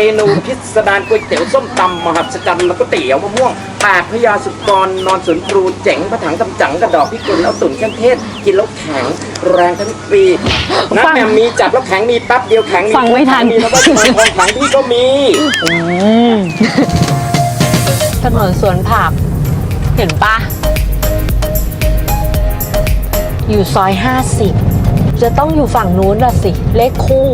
เมนูพิสดารก๋วยเตี๋ยวส้มตำมหัศจรรย์แล้วก็เตี๋ยวมะม่วงแปดพญาสุกรนอนสวนครูเจ๋งพระถังตำจังกระดอกพิกุลแล้วตุ๋นเครื่องเทศ กินแล้วแข็งแรงทั้งปีน้ำแหม่มมีจับแล้วแข็งมีแป๊บเดียวแข็งฟังไม่ทัน มีแล้วก็ทองของแข็งพี่ก็มีถนนสวนผัก เห็นปะอยู่ซอยห้าสิบจะต้องอยู่ฝั่งนู้นละสิ เลขคู่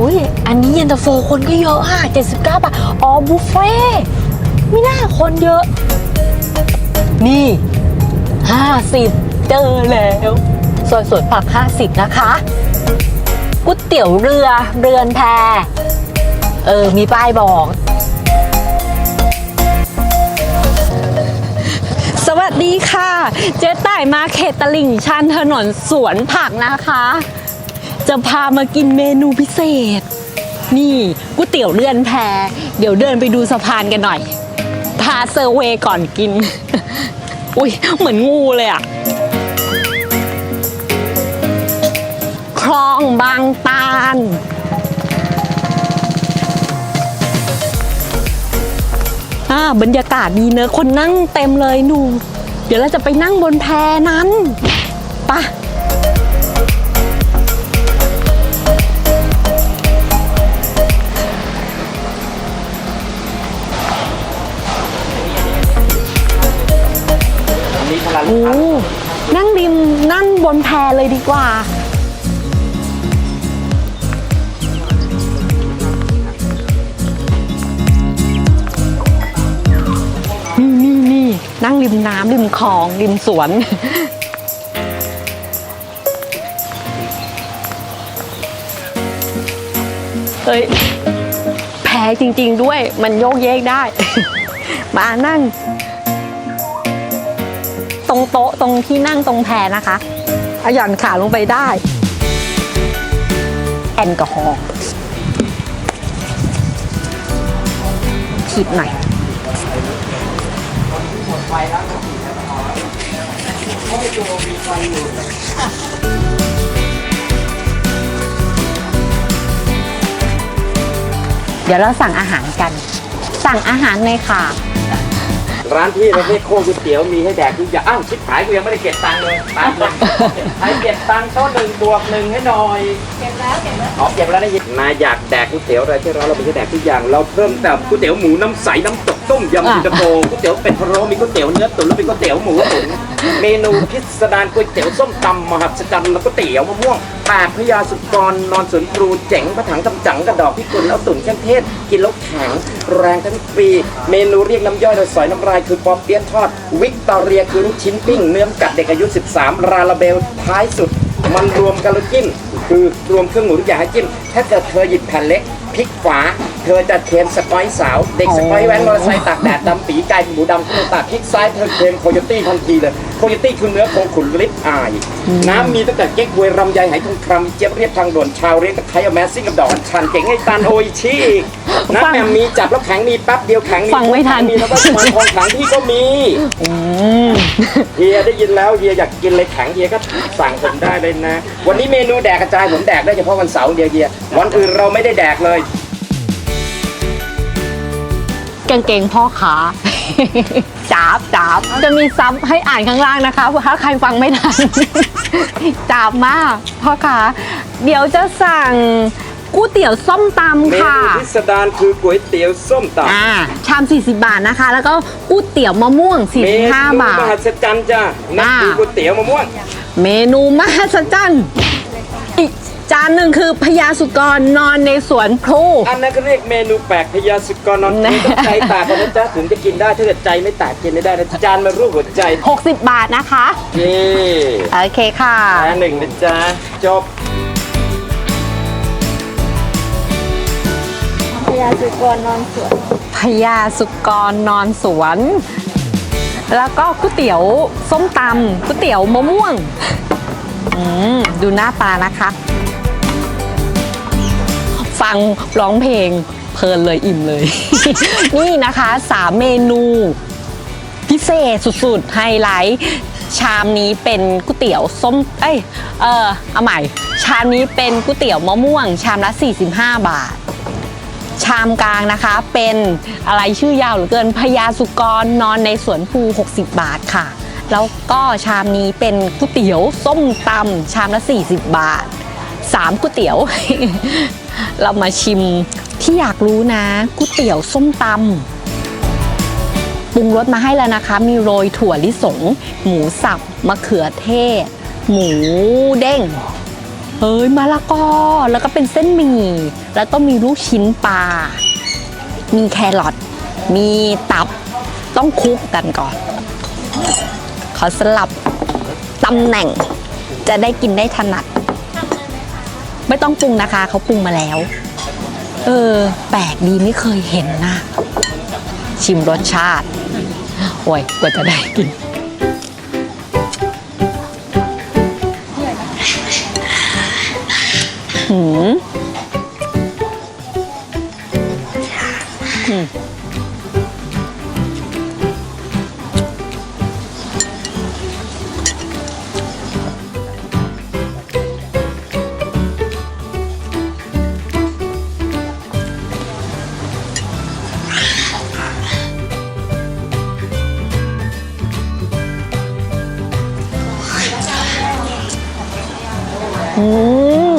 อุ้ยอันนี้เย็นตาโฟคนก็เยอะอะ79บาทอ๋อบุฟเฟ่ไม่น่าคนเยอะ นี่ 50 เจอแล้วซอยสวนผัก 50 นะคะก๋วยเตี๋ยวเรือเรือนแพเออ มีป้ายบอก สวัสดีค่ะ เจ๊ต่ายมาเขตตลิ่งชันถนนสวนผักนะคะ จะพามากินเมนูพิเศษ นี่ก๋วยเตี๋ยวเรือนแพเดี๋ยวเดินไปดูสะพานกันหน่อย พาเซอร์เวย์ก่อนกิน อุ้ยเหมือนงูเลยอะคลองบางตาลอ่าบรรยากาศดีเนอะคนนั่งเต็มเลยหนู เดี๋ยวเราจะไปนั่งบนแพนั้นไปะ โอ้นั่งริมนั่งบนแพเลยดีกว่า นี่นี่นี่นั่งริมน้ำริมคลองริมสวน เฮ้ย แพ้จริง ๆ ด้วยมันโยกเยกได้ มานั่ง ตรงโต๊ะตรงที่นั่งตรงแพนะคะเอาหย่อนขาลงไปได้ แอลกอฮอล์ขีดหน่อยเดี๋ยวเราสั่งอาหารกัน สั่งอาหารเลยค่ะ ร้านพี่ประเภทโคก๋วยเตี๋ยวมีให้แดกทุกอย่างอ้าวชิบหายกูยังไม่ได้เก็บตังค์เลยแป๊บนึงให้เก็บตังค์โต๊ะหนึ่งบวกหนึ่งให้หน่อย เก็บแล้วเก็บแล้ว อ๋อเก็บแล้วได้ยินนายอยากแดกก๋วยเตี๋ยวอะไรที่ร้านเรามีให้แดกทุกอย่าง เราเพิ่มแต่ก๋วยเตี๋ยวหมูน้ำใสน้ำตกต้มยำอะอินตอร์โฟก๋วยเตี๋ยวเป็ดพะโล้มีก๋วยเตี๋ยวเนื้อตุ๋นแล้วมีก๋วยเตี๋ยวหมูตุ๋นเมนูพิสดารก๋วยเตี๋ยวส้มตำมหัศจรรย์แล้วก็เตี๋ยวมะม่วงปาดพยาสุกรนอนสวนครูเจ๋งพระถังกำจังกระดอกพิกุลแล้วตุ๋นเครื่องเทศ กินแล้วแข็งแรงทั้งปี เมนูเรียกน้ำย่อยโดยสอยน้ำลายคือปอเปี๊ยะทอด วิกตอเรียคือลูกชิ้นปิ้งเนื้อกัดเด็กอายุ 13 ราลาเบลท้ายสุด มันรวมกันแล้วจิ้มคือรวมเครื่องหมูทุกอย่างให้จิ้ม ถ้าเกิดเธอหยิบแผ่นเล็ก พลิกฝาเธอจะเค็มสกอยสาว เด็กสกอยแว้นมอเตอร์ไซค์ตากแดดดำปีกลายเป็นหมูดำขึ้นตาพลิกซ้ายเธอเค็มโคโยตี้ทันทีเลยโคโยตี้คือเนื้อโคขุนลิปอาย น้ำมีตั้งแต่เก๊กฮวยรำไยไหทองคำเจี๊ยบเรียบทางด่วนชาวเรียกตะไคร้เอาแมสซิ่งกับดอกอัญชันเก่งไอ้ตันโออิชิอีกน้ำแหม่มมีจับแล้วแข็งมีแป๊บเดียวแข็งฟังไม่ทัน มีแล้วก็ทองของแข็งพี่ก็มีอืมเฮียได้ยินแล้วเฮียอยากกินเลยแข็งเฮียก็สั่งผมได้เลยนะ วันนี้เมนูแดกกระจายผมแดกได้เฉพาะวันเสาร์เดียวเฮียวันอื่นเราไม่ได้แดกเลย กางเกงพ่อขาจับจับจะมีซับให้อ่านข้างล่างนะคะถ้าใครฟังไม่ทันจับมากพ่อขาเดี๋ยวจะสั่งก๋วยเตี๋ยวส้มตำเมค่ะนูพิสดารคือก๋วยเตี๋ยวส้มตำอ่าชาม 40 บาทนะคะ แล้วก็ก๋วยเตี๋ยวมะม่วงเมนู45 บาทมหัศจรรย์จ้านั่นคือก๋วยเตี๋ยวมะม่วง เมนูมหัศจรรย์อีก จานหนึ่งคือพญาสุกรนอนในสวนพลูอันนั้นก็เรียกเมนูแปลกพญาสุกรนอนแน่ต้องใจตากกันนะจ๊ะถึงจะกินได้ถ้าเกิดใจไม่ตากกินไม่ได้นะจานมารูปหัวใจ60 บาทนะคะ นี่โอเคค่ะอันหนึ่งนะจ๊ะจบพญาสุกรนอนสวนพญาสุกรนอนสวน แล้วก็ก๋วยเตี๋ยวส้มตำก๋วยเตี๋ยวมะม่วง อืม ดูหน้าตานะคะ ฟังร้องเพลงเพลินเลยอิ่มเลย นี่นะคะสามเมนูพิเศษสุดๆ ไฮไลท์ชามนี้เป็นก๋วยเตี๋ยวส้ม เอ้ย เออเอาใหม่ ชามนี้เป็นก๋วยเตี๋ยวมะม่วง ชามละ 45 บาท ชามกลางนะคะ เป็นอะไรชื่อยาวเหลือเกินพญาสุกรนอนในสวนภู60 บาทค่ะ แล้วก็ชามนี้เป็นก๋วยเตี๋ยวส้มตำชามละ 40 บาท 3ก๋วยเตี๋ยว เรามาชิมที่อยากรู้นะก๋วยเตี๋ยวส้มตำปรุงรสมาให้แล้วนะคะ มีโรยถั่วลิสง หมูสับมะเขือเทศ หมูเด้งเฮ้ยมะละกอแล้วก็เป็นเส้นหมี่แล้วต้องมีลูกชิ้นปลา มีแครอทมีตับต้องคลุกกันก่อน ขอสลับตำแหน่งจะได้กินได้ถนัด ไม่ต้องปรุงนะคะ เขาปรุงมาแล้ว เออ แปลกดีไม่เคยเห็นนะ ชิมรสชาติ โอ้ยกว่าจะได้กิน หืมอืม อืม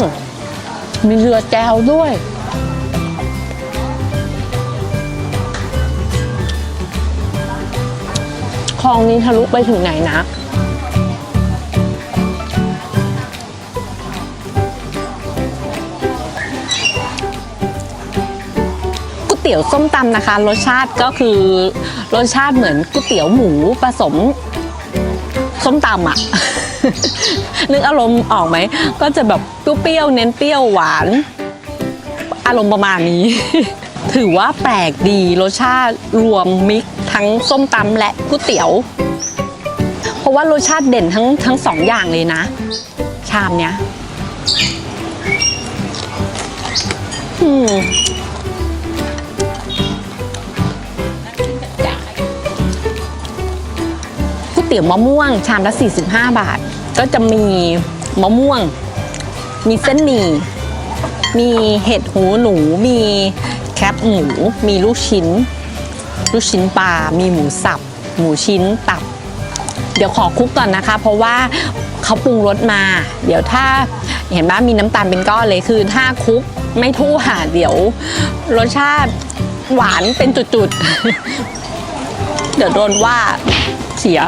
มีเรือแจวด้วย คลองนี้ทะลุไปถึงไหนนะ ก๋วยเตี๋ยวส้มตำนะคะ รสชาติก็คือรสชาติเหมือนก๋วยเตี๋ยวหมูผสมส้มตำอะ นึกอารมณ์ออกไหม ก็จะแบบเปรี้ยวเน้นเปรี้ยวหวาน อารมณ์ประมาณนี้ ถือว่าแปลกดีรสชาติรวมมิกทั้งส้มตำและก๋วยเตี๋ยว เพราะว่ารสชาติเด่นทั้งทั้งสองอย่างเลยนะ ชามเนี้ยอืมก๋วยเตี๋ยวมะม่วงชามละ 45 บาท ก็จะมีมะม่วง มีเส้นหมี่ มีเห็ดหูหนู มีแคปหมู มีลูกชิ้น ลูกชิ้นปลา มีหมูสับ หมูชิ้นตับ เดี๋ยวขอคลุกก่อนนะคะ เพราะว่าเขาปรุงรสมา เดี๋ยวถ้าเห็นว่ามีน้ำตาลเป็นก้อนเลยคือถ้าคลุกไม่ทั่วเดี๋ยวรสชาติหวานเป็นจุดๆ เดี๋ยวโดนว่าเสีย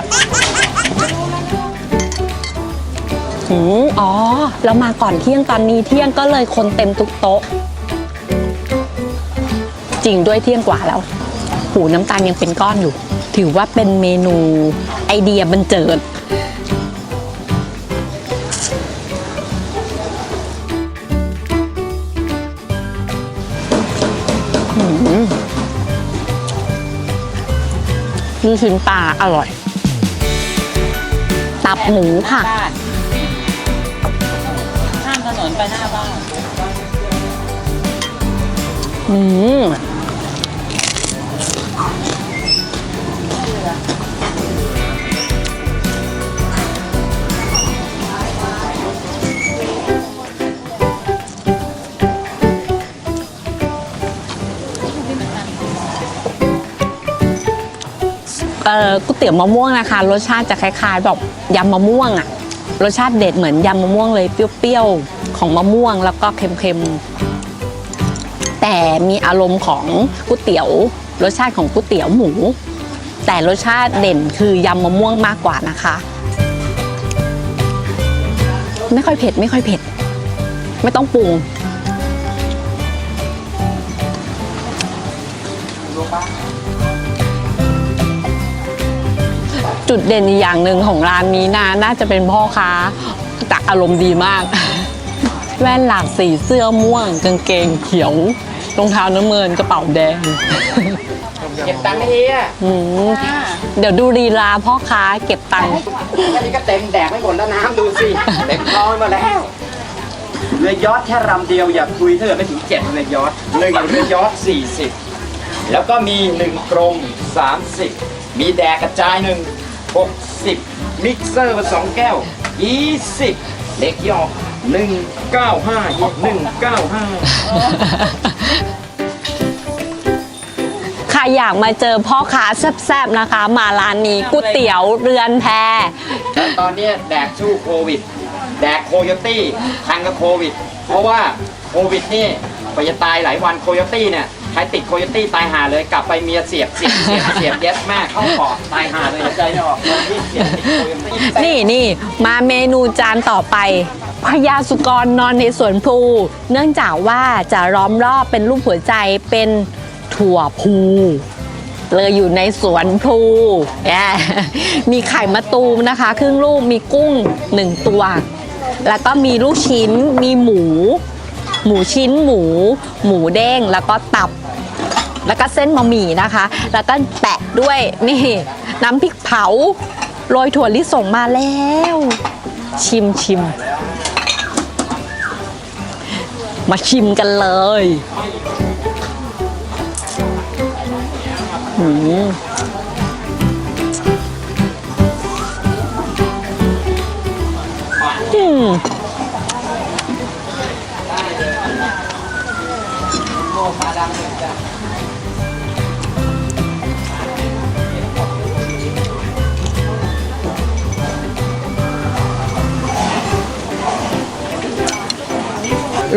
อืมอ๋อ เรามาก่อนเที่ยงตอนนี้เที่ยงก็เลยคนเต็มทุกโต๊ะ จริงด้วยเที่ยงกว่าแล้ว หูน้ำตาลยังเป็นก้อนอยู่ ถือว่าเป็นเมนูไอเดียบันเจิดลูกชิ้นปลาอร่อย ตับหมูค่ะ ไปหน้าบ้านอืมเอ่อก๋วยเตี๋ยวมะม่วงนะคะ รสชาติจะคล้ายๆแบบยำมะม่วงอะรสชาติเด็ดเหมือนยำมะม่วงเลยเปรี้ยวๆ ของมะม่วงแล้วก็เค็มๆ แต่มีอารมณ์ของก๋วยเตี๋ยว รสชาติของก๋วยเตี๋ยวหมู แต่รสชาติเด่นคือยำมะม่วงมากกว่านะคะ ไม่ค่อยเผ็ดไม่ค่อยเผ็ด ไม่ต้องปรุงจุดเด่นอีกอย่างหนึ่งของร้านนี้นะน่าจะเป็นพ่อค้าแต่อารมณ์ดีมาก แว่นหลากสีเสื้อม่วง กางเกงเขียวรองเท้าน้ำเงินกระเป๋าแดง เก็บตังค์ให้เฮียอืมเดี๋ยวดูลีลาพ่อค้าเก็บตังค์แค่นี้ก็เต็มแดกไม่หมดแล้วน้ำดูสิ เต็มคลองมาแล้ว เรือยอทแค่ลำเดียวอย่าคุยเถอะไม่ถึงเจ็ดเรือยอทหนึ่งเรือยอทสี่สิบแล้วก็มีหนึ่งกรงสามสิบมีแดกกระจายหนึ่ง60มิกเซอร์มาสองแก้ว20เล็กยอก 195 195ใครอยากมาเจอพ่อค้าแซ่บๆนะคะ มาร้านนี้ก๋วยเตี๋ยวเรือนแพ ตอนเนี้ยแดกสู้โควิด แดกโคโยตี้ทันกับโควิด เพราะว่าโควิดนี่ไปจะตายหลายวันโคโยตี้เนี่ย ใครติดโคโยตี้ตายหาเลยกลับไปเมียเสียบเสียบเสียบเสียบเย็ดแม่เข้าปอดตายหาเลยใจไม่ออกคนที่เสียบติดโคโยตี้นี่นี่มาเมนูจานต่อไปพญาสุกรนอนในสวนพลูเนื่องจากว่าจะล้อมรอบเป็นรูปหัวใจเป็นถั่วพูเลยอยู่ในสวนพลูแมีไข่มะตูมนะคะ ครึ่งลูกมีกุ้งหนึ่งตัว แล้วก็มีลูกชิ้นมีหมู หมูชิ้นหมู หมูเด้งแล้วก็ตับ แล้วก็เส้นบะหมี่นะคะ แล้วก็แปะด้วยนี่น้ำพริกเผาโรยถั่วลิสงมาแล้ว ชิมชิมมาชิมกันเลย อืม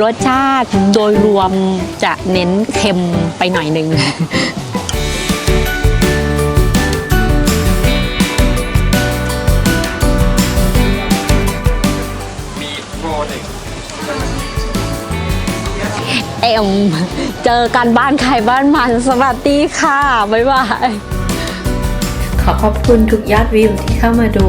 รสชาติโดยรวมจะเน้นเค็มไปหน่อยหนึ่งมีโปรหนึ่งเอ็มเจอกันบ้านใครบ้านมันสวัสดีค่ะ บ๊ายบาย ขอขอบคุณทุกยอดวิวที่เข้ามาดู